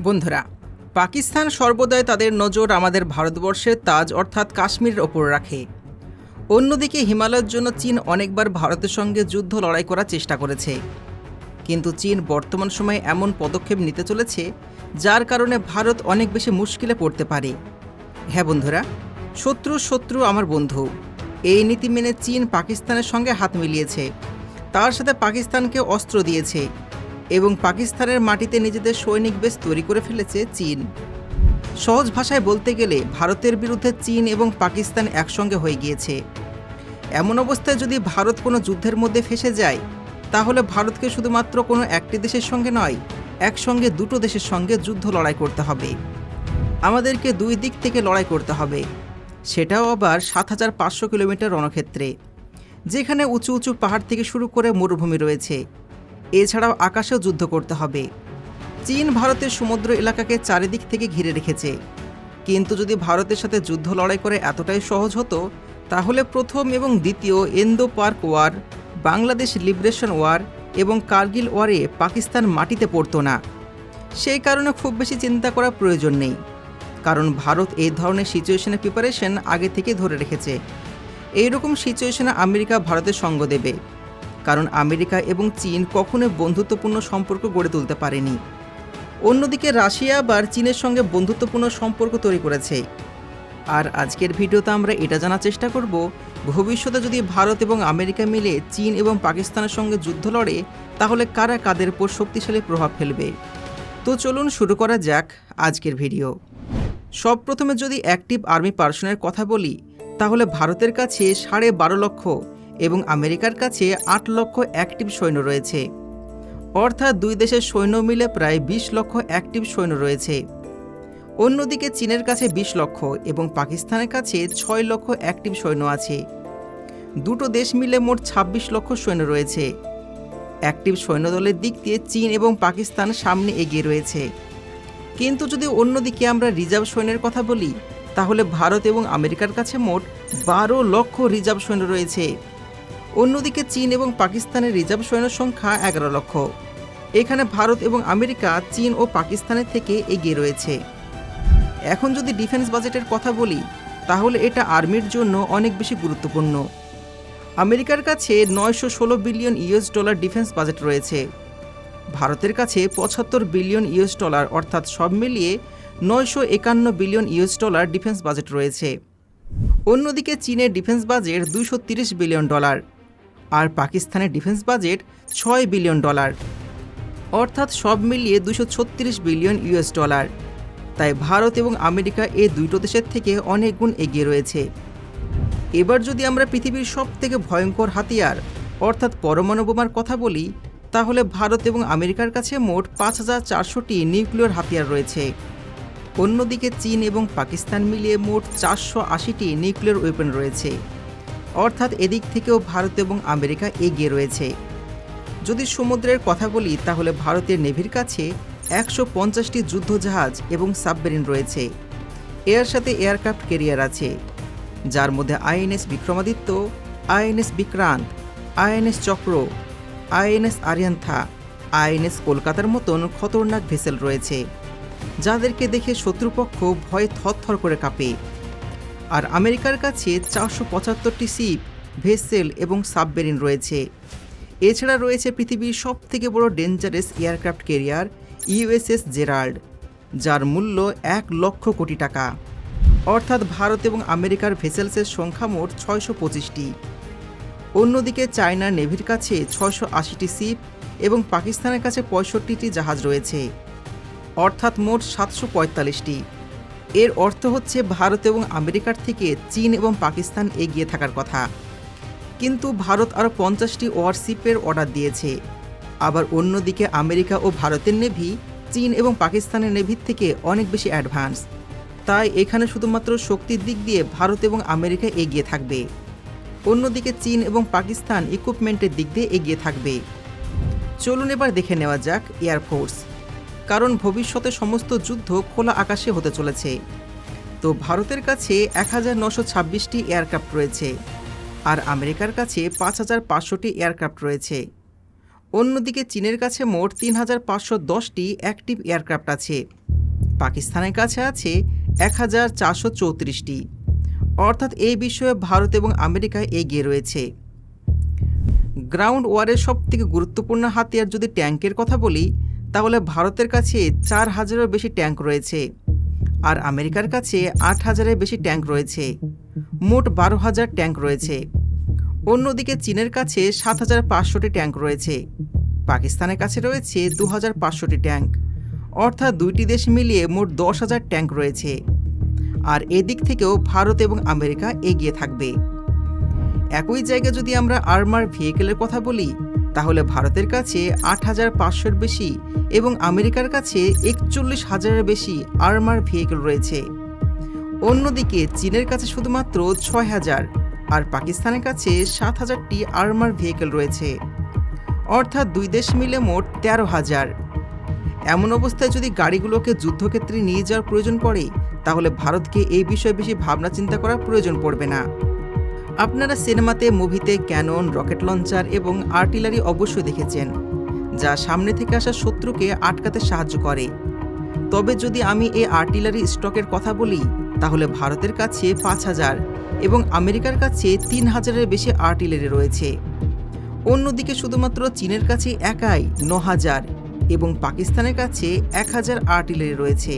বন্ধুরা, পাকিস্তান সর্বদাই তাদের নজর আমাদের ভারতবর্ষের তাজ অর্থাৎ কাশ্মীরের ওপর রাখে। অন্যদিকে হিমালয়ের জন্য চীন অনেকবার ভারতের সঙ্গে যুদ্ধ লড়াই করার চেষ্টা করেছে। কিন্তু চীন বর্তমান সময়ে এমন পদক্ষেপ নিতে চলেছে, যার কারণে ভারত অনেক বেশি মুশকিলে পড়তে পারে। হ্যাঁ বন্ধুরা, শত্রু শত্রু আমার বন্ধু, এই নীতি মেনে চীন পাকিস্তানের সঙ্গে হাত মিলিয়েছে। তার সাথে পাকিস্তানকে অস্ত্র দিয়েছে। এবং পাকিস্তানের মাটিতে নিজেদের সৈনিক বেস তৈরি করে ফেলেছে চীন। সহজ ভাষায় বলতে গেলে, ভারতের বিরুদ্ধে চীন এবং পাকিস্তান একসঙ্গে হয়ে গিয়েছে। এমন অবস্থায় যদি ভারত কোনো যুদ্ধের মধ্যে ফেসে যায়, তাহলে ভারতকে শুধুমাত্র কোনো একটি দেশের সঙ্গে নয়, একসঙ্গে দুটো দেশের সঙ্গে যুদ্ধ লড়াই করতে হবে। আমাদেরকে দুই দিক থেকে লড়াই করতে হবে। সেটাও আবার সাত হাজার পাঁচশো কিলোমিটার রণক্ষেত্রে, যেখানে উঁচু উঁচু পাহাড় থেকে শুরু করে মরুভূমি রয়েছে। এছাড়াও আকাশেও যুদ্ধ করতে হবে। চীন ভারতের সমুদ্র এলাকাকে চারিদিক থেকে ঘিরে রেখেছে। কিন্তু যদি ভারতের সাথে যুদ্ধ লড়াই করে এতটাই সহজ হতো, তাহলে প্রথম এবং দ্বিতীয় Indo Pak war, Bangladesh liberation war এবং কার্গিল ওয়ারে পাকিস্তান মাটিতে পড়তো না। সেই কারণে খুব বেশি চিন্তা করার প্রয়োজন নেই। কারণ ভারত এই ধরনের সিচুয়েশনের প্রিপারেশন আগে থেকে ধরে রেখেছে। এইরকম সিচুয়েশনে আমেরিকা ভারতের সঙ্গ দেবে। কারণ আমেরিকা এবং চীন কখনোই বন্ধুত্বপূর্ণ সম্পর্ক গড়ে তুলতে পারেনি। অন্যদিকে রাশিয়া আবার চীনের সঙ্গে বন্ধুত্বপূর্ণ সম্পর্ক তৈরি করেছে। আর আজকের ভিডিওতে আমরা এটা জানার চেষ্টা করব, ভবিষ্যতে যদি ভারত এবং আমেরিকা মিলে চীন এবং পাকিস্তানের সঙ্গে যুদ্ধ লড়ে, তাহলে কারা কাদের উপর শক্তিশালী প্রভাব ফেলবে? তো চলুন শুরু করা যাক আজকের ভিডিও। সব প্রথমে যদি অ্যাক্টিভ আর্মি পার্সনের কথা বলি, তাহলে ভারতের কাছে সাড়ে বারো লক্ষ এবং আমেরিকার কাছে আট লক্ষ অ্যাক্টিভ সৈন্য রয়েছে। অর্থাৎ দুই দেশের সৈন্য মিলে প্রায় বিশ লক্ষ অ্যাক্টিভ সৈন্য রয়েছে। অন্যদিকে চীনের কাছে বিশ লক্ষ এবং পাকিস্তানের কাছে ছয় লক্ষ অ্যাক্টিভ সৈন্য আছে। দুটো দেশ মিলে মোট ছাব্বিশ লক্ষ সৈন্য রয়েছে। অ্যাক্টিভ সৈন্যদলের দিক দিয়ে চীন এবং পাকিস্তান সামনে এগিয়ে রয়েছে। কিন্তু যদি অন্যদিকে আমরা রিজার্ভ সৈন্যের কথা বলি, তাহলে ভারত এবং আমেরিকার কাছে মোট বারো লক্ষ রিজার্ভ সৈন্য রয়েছে। অন্যদিকে চীন এবং পাকিস্তানের রিজার্ভ সৈন্যের সংখ্যা এগারো লক্ষ। এখানে ভারত এবং আমেরিকা, চীন ও পাকিস্তানের থেকে এগিয়ে রয়েছে। এখন যদি ডিফেন্স বাজেটের কথা বলি, তাহলে এটা আর্মির জন্য অনেক বেশি গুরুত্বপূর্ণ। আমেরিকার কাছে নয়শো ষোলো billion US dollar defence budget রয়েছে। ভারতের কাছে পঁচাত্তর বিলিয়ন ইউএস ডলার, অর্থাৎ সব মিলিয়ে নয়শো একান্ন billion US dollar defence budget রয়েছে। অন্যদিকে চীনের ডিফেন্স বাজেট তিরিশ বিলিয়ন ডলার। আর পাকিস্তানের ডিফেন্স বাজেট ছয় বিলিয়ন ডলার। অর্থাৎ সব মিলিয়ে দুশো বিলিয়ন ইউএস ডলার। তাই ভারত এবং আমেরিকা এই দুটো দেশের থেকে অনেক গুণ এগিয়ে রয়েছে। এবার যদি আমরা পৃথিবীর সব থেকে ভয়ঙ্কর হাতিয়ার, অর্থাৎ পরমাণু বোমার কথা বলি, তাহলে ভারত এবং আমেরিকার কাছে মোট পাঁচ হাজার চারশোটি নিউক্লিয়ার হাতিয়ার রয়েছে। অন্যদিকে চীন এবং পাকিস্তান মিলিয়ে মোট চারশো আশিটি নিউক্লিয়ার ওয়েপন রয়েছে। অর্থাৎ এদিক থেকেও ভারত এবং আমেরিকা এগিয়ে রয়েছে। যদি সমুদ্রের কথা বলি, তাহলে ভারতের নেভির কাছে একশো পঞ্চাশটি যুদ্ধজাহাজ এবং সাবমেরিন রয়েছে। এর সাথে এয়ারক্রাফট কেরিয়ার আছে, যার মধ্যে INS Vikramaditya, INS Vikrant, INS Chakra, INS Arihant, INS কলকাতার মতন খতরনাক ভেসেল রয়েছে, যাদেরকে দেখে শত্রুপক্ষ ভয়ে থরথর করে কাঁপে। আর আমেরিকার কাছে চারশো পঁচাত্তরটি সিপ ভেসেল এবং সাবমেরিন রয়েছে। এছাড়া রয়েছে পৃথিবীর সব থেকে বড় dangerous aircraft carrier, USS Gerald, যার মূল্য এক লক্ষ কোটি টাকা। অর্থাৎ ভারত এবং আমেরিকার ভেসেলসের সংখ্যা মোট ছয়শো পঁচিশটি। অন্যদিকে চায়নার নেভির কাছে ছয়শো আশিটি সিপ এবং পাকিস্তানের কাছে পঁয়ষট্টিটি জাহাজ রয়েছে। অর্থাৎ মোট সাতশো পঁয়তাল্লিশটি। এর অর্থ হচ্ছে ভারত এবং আমেরিকার থেকে চীন এবং পাকিস্তান এগিয়ে থাকার কথা। কিন্তু ভারত আরও পঞ্চাশটি ওয়ারশিপের অর্ডার দিয়েছে। আবার অন্যদিকে আমেরিকা ও ভারতের নেভি, চীন এবং পাকিস্তানের নেভির থেকে অনেক বেশি অ্যাডভান্স। তাই এখানে শুধুমাত্র শক্তির দিক দিয়ে ভারত এবং আমেরিকা এগিয়ে থাকবে। অন্যদিকে চীন এবং পাকিস্তান ইকুইপমেন্টের দিক দিয়ে এগিয়ে থাকবে। চলুন এবার দেখে নেওয়া যাক এয়ারফোর্স কারণ ভবিষ্যতে সমস্ত যুদ্ধ খোলা আকাশে হতে চলেছে। তো ভারতের কাছে এক হাজার নশো ছাব্বিশটি এয়ারক্রাফট রয়েছে আর আমেরিকার কাছে পাঁচ হাজার পাঁচশোটি এয়ারক্রাফট রয়েছে। অন্যদিকে চীনের কাছে মোট তিন হাজার পাঁচশো দশটি অ্যাক্টিভ এয়ারক্রাফট আছে। পাকিস্তানের কাছে আছে এক হাজার চারশো চৌত্রিশটি। অর্থাৎ এই বিষয়ে ভারত এবং আমেরিকা এগিয়ে রয়েছে। গ্রাউন্ড ওয়ারের সব থেকে গুরুত্বপূর্ণ হাতিয়ার যদি ট্যাঙ্কের কথা বলি তাহলে ভারতের কাছে চার হাজারেরও বেশি ট্যাঙ্ক রয়েছে আর আমেরিকার কাছে আট হাজারের বেশি ট্যাঙ্ক রয়েছে। মোট বারো হাজার ট্যাঙ্ক রয়েছে। অন্যদিকে চীনের কাছে সাত হাজার পাঁচশোটি ট্যাঙ্ক রয়েছে। পাকিস্তানের কাছে রয়েছে দু হাজার পাঁচশোটি ট্যাঙ্ক। অর্থাৎ দুইটি দেশ মিলিয়ে মোট দশ হাজার ট্যাঙ্ক রয়েছে। আর এদিক থেকেও ভারত এবং আমেরিকা এগিয়ে থাকবে। একই জায়গায় যদি আমরা আর্মার ভেহিকেলের কথা বলি তাহলে ভারতের কাছে আট হাজার পাঁচশোর বেশি এবং আমেরিকার কাছে একচল্লিশ হাজারের বেশি আর্মার ভেহিকেল রয়েছে। অন্যদিকে চীনের কাছে শুধুমাত্র ছয় হাজার আর পাকিস্তানের কাছে সাত হাজারটি আর্মার ভেহিকেল রয়েছে। অর্থাৎ দুই দেশ মিলে মোট তেরো হাজার। এমন অবস্থায় যদি গাড়িগুলোকে যুদ্ধক্ষেত্রে নিয়ে যাওয়ার প্রয়োজন পড়ে, তাহলে ভারতকে এই বিষয়ে বেশি ভাবনা চিন্তা করার প্রয়োজন পড়বে না। আপনারা সিনেমাতে, মুভিতে ক্যানন, রকেট লঞ্চার এবং আর্টিলারি অবশ্যই দেখেছেন, যা সামনে থেকে আসা শত্রুকে আটকাতে সাহায্য করে। তবে যদি আমি এই আর্টিলারি স্টকের কথা বলি, তাহলে ভারতের কাছে পাঁচ হাজার এবং আমেরিকার কাছে তিন হাজারের বেশি আর্টিলারি রয়েছে। অন্যদিকে শুধুমাত্র চীনের কাছে একাই ন হাজার এবং পাকিস্তানের কাছে এক হাজার আর্টিলারি রয়েছে।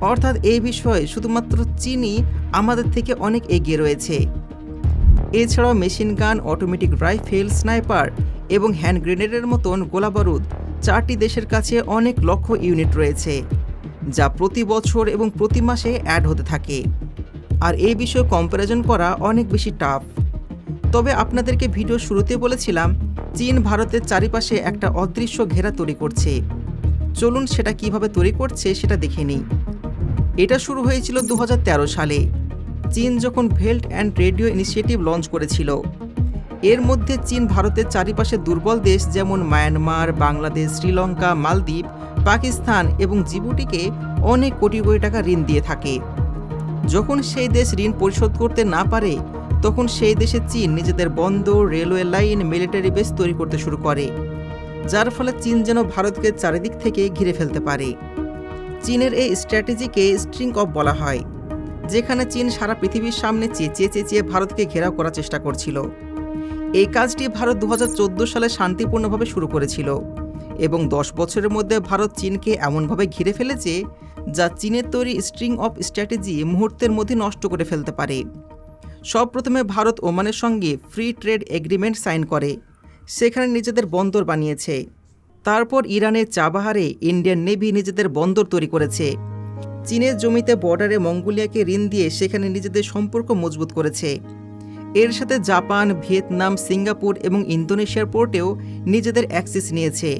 অর্থাৎ এই বিষয়ে শুধুমাত্র চীনই আমাদের থেকে অনেক এগিয়ে রয়েছে। এছাড়াও machine gun automatic rifle sniper এবং হ্যান্ড গ্রেনেডের মতন গোলাবারুদ। চারটি দেশের কাছে অনেক লক্ষ ইউনিট রয়েছে, যা প্রতি বছর এবং প্রতি মাসে অ্যাড হতে থাকে। আর এই বিষয়ে কম্প্যারিজন করা অনেক বেশি টাফ তবে আপনাদেরকে ভিডিও শুরুতে বলেছিলাম, চীন ভারতের চারিপাশে একটা অদৃশ্য ঘেরা তৈরি করছে। চলুন সেটা কীভাবে তৈরি করছে সেটা দেখে নিই। এটা শুরু হয়েছিল দু হাজার তেরো সালে। চীন যখন belt and road initiative launch করেছিল। এর মধ্যে চীন ভারতের চারিপাশে দুর্বল দেশ যেমন মায়ানমার, বাংলাদেশ, শ্রীলঙ্কা, মালদ্বীপ, পাকিস্তান এবং জিবুটিকে অনেক কোটি কোটি টাকা ঋণ দিয়ে থাকে। যখন সেই দেশ ঋণ পরিশোধ করতে না পারে, তখন সেই দেশে চীন নিজেদের বন্দর, রেলওয়ে লাইন, মিলিটারি বেস তৈরি করতে শুরু করে, যার ফলে চীন যেন ভারতকে চারিদিক থেকে ঘিরে ফেলতে পারে। চীনের এই স্ট্র্যাটেজিকে স্ট্রিং অফ বলা হয়। যেখানে চীন সারা পৃথিবীর সামনে চেঁচিয়ে চেঁচিয়ে ভারতকে ঘেরাও করার চেষ্টা করছিল। এই কাজটি ভারত দু হাজার চোদ্দ সালে শান্তিপূর্ণভাবে শুরু করেছিল এবং দশ বছরের মধ্যে ভারত চীনকে এমনভাবে ঘিরে ফেলেছে যা চীনের তৈরি স্ট্রিং অফ স্ট্র্যাটেজি মুহূর্তের মধ্যে নষ্ট করে ফেলতে পারে। সব প্রথমে ভারত ওমানের সঙ্গে ফ্রি ট্রেড এগ্রিমেন্ট সাইন করে, সেখানে নিজেদের বন্দর বানিয়েছে। তারপর ইরানের চাবাহারে ইন্ডিয়ান নেভি নিজেদের বন্দর তৈরি করেছে। চীনের জমিতে বর্ডারে মঙ্গোলিয়াকে ঋণ দিয়ে সেখানে নিজেদের সম্পর্ক মজবুত করেছে। এর সাথে জাপান, ভিয়েতনাম, সিঙ্গাপুর এবং ইন্দোনেশিয়ার পোর্টেও নিজেদের অ্যাক্সেস নিয়েছে,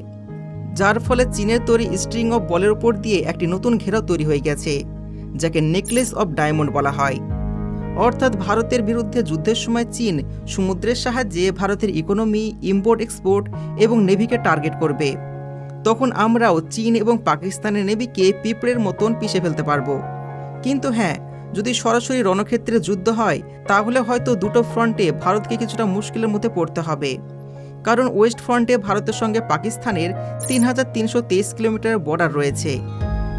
যার ফলে চীনের তৈরি স্ট্রিং অফ বলের উপর দিয়ে একটি নতুন ঘেরাও তৈরি হয়ে গেছে, যাকে নেকলেস অফ ডায়মন্ড বলা হয়। অর্থাৎ ভারতের বিরুদ্ধে যুদ্ধের সময় চীন সমুদ্রের সাহায্যে ভারতের ইকোনমি ইম্পোর্ট এক্সপোর্ট এবং নেভিকে টার্গেট করবে। তখন আমরাও চীন এবং পাকিস্তানের নেভিকে পিঁপড়ের মতন পিষে ফেলতে পারব। কিন্তু হ্যাঁ যদি সরাসরি রণক্ষেত্রে যুদ্ধ হয়, তাহলে হয়তো দুটো ফ্রন্টে ভারতকে কিছুটা মুশকিলের মধ্যে পড়তে হবে। কারণ ওয়েস্ট ফ্রন্টে ভারতের সঙ্গে পাকিস্তানের তিন হাজার তিনশো তেইশ কিলোমিটার বর্ডার রয়েছে,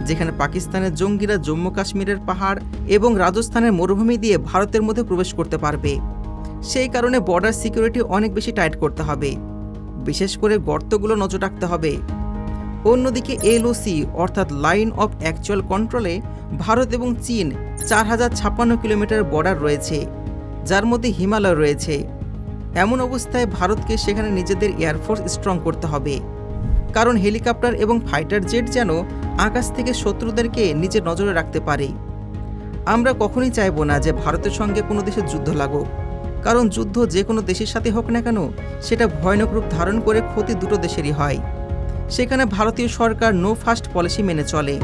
যেখানে পাকিস্তানের জঙ্গিরা জম্মু কাশ্মীরের পাহাড় এবং রাজস্থানের মরুভূমি দিয়ে ভারতের মধ্যে প্রবেশ করতে পারবে। সেই কারণে বর্ডার সিকিউরিটি অনেক বেশি টাইট করতে হবে। বিশেষ করে গর্তগুলো নজর রাখতে হবে। অন্যদিকে এলওসি, অর্থাৎ লাইন অফ অ্যাকচুয়াল কন্ট্রোলে ভারত এবং চীন চার হাজার ছাপ্পান্ন কিলোমিটার বর্ডার রয়েছে, যার মধ্যে হিমালয় রয়েছে। এমন অবস্থায় ভারতকে সেখানে নিজেদের এয়ারফোর্স স্ট্রং করতে হবে। কারণ হেলিকপ্টার এবং ফাইটার জেট যেন আকাশ থেকে শত্রুদেরকে নিজের নজরে রাখতে পারে। আমরা কখনই চাইব না যে ভারতের সঙ্গে কোনো দেশের যুদ্ধ লাগুক। কারণ যুদ্ধ যে কোনো দেশের সাথে হোক না কেন, সেটা ভয়ানক রূপ ধারণ করে ক্ষতি দুটো দেশেরই হয়। সেখানে ভারতীয় সরকার নো ফাস্ট পলিসি মেনে চলে।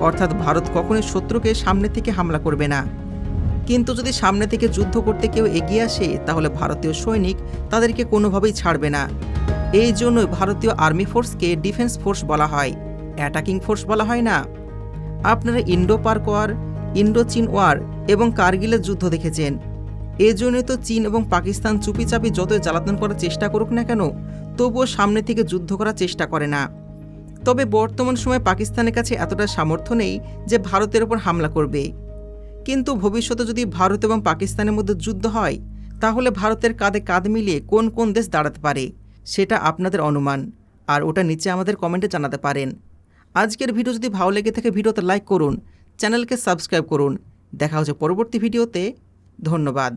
অর্থাৎ ভারত কখনোই শত্রুকে সামনে থেকে হামলা করবে না। কিন্তু যদি সামনে থেকে যুদ্ধ করতে কেউ এগিয়ে আসে, তাহলে ভারতীয় সৈনিক তাদেরকে কোনোভাবেই ছাড়বে না। এই জন্যই ভারতীয় আর্মি ফোর্সকে ডিফেন্স ফোর্স বলা হয়। অ্যাটাকিং ফোর্স বলা হয় না। আপনারা ইন্ডো পার্ক ওয়ার ইন্ডো চীন ওয়ার এবং কার্গিলের যুদ্ধ দেখেছেন। এই জন্যই তো চীন এবং পাকিস্তান চুপিচাপি যতই জ্বালাতন করার চেষ্টা করুক না কেন তবুও সামনে থেকে যুদ্ধ করার চেষ্টা করে না। তবে বর্তমান সময়ে পাকিস্তানের কাছে এতটা সামর্থ্য নেই যে ভারতের ওপর হামলা করবে। কিন্তু ভবিষ্যতে যদি ভারত এবং পাকিস্তানের মধ্যে যুদ্ধ হয়, তাহলে ভারতের কাঁধে কাঁধ মিলিয়ে কোন কোন দেশ দাঁড়াতে পারে, সেটা আপনাদের অনুমান। আর ওটা নিচে আমাদের কমেন্টে জানাতে পারেন। আজকের ভিডিও যদি ভালো লেগে থাকে, ভিডিওতে লাইক করুন, চ্যানেলকে সাবস্ক্রাইব করুন। দেখা হচ্ছে পরবর্তী ভিডিওতে। ধন্যবাদ।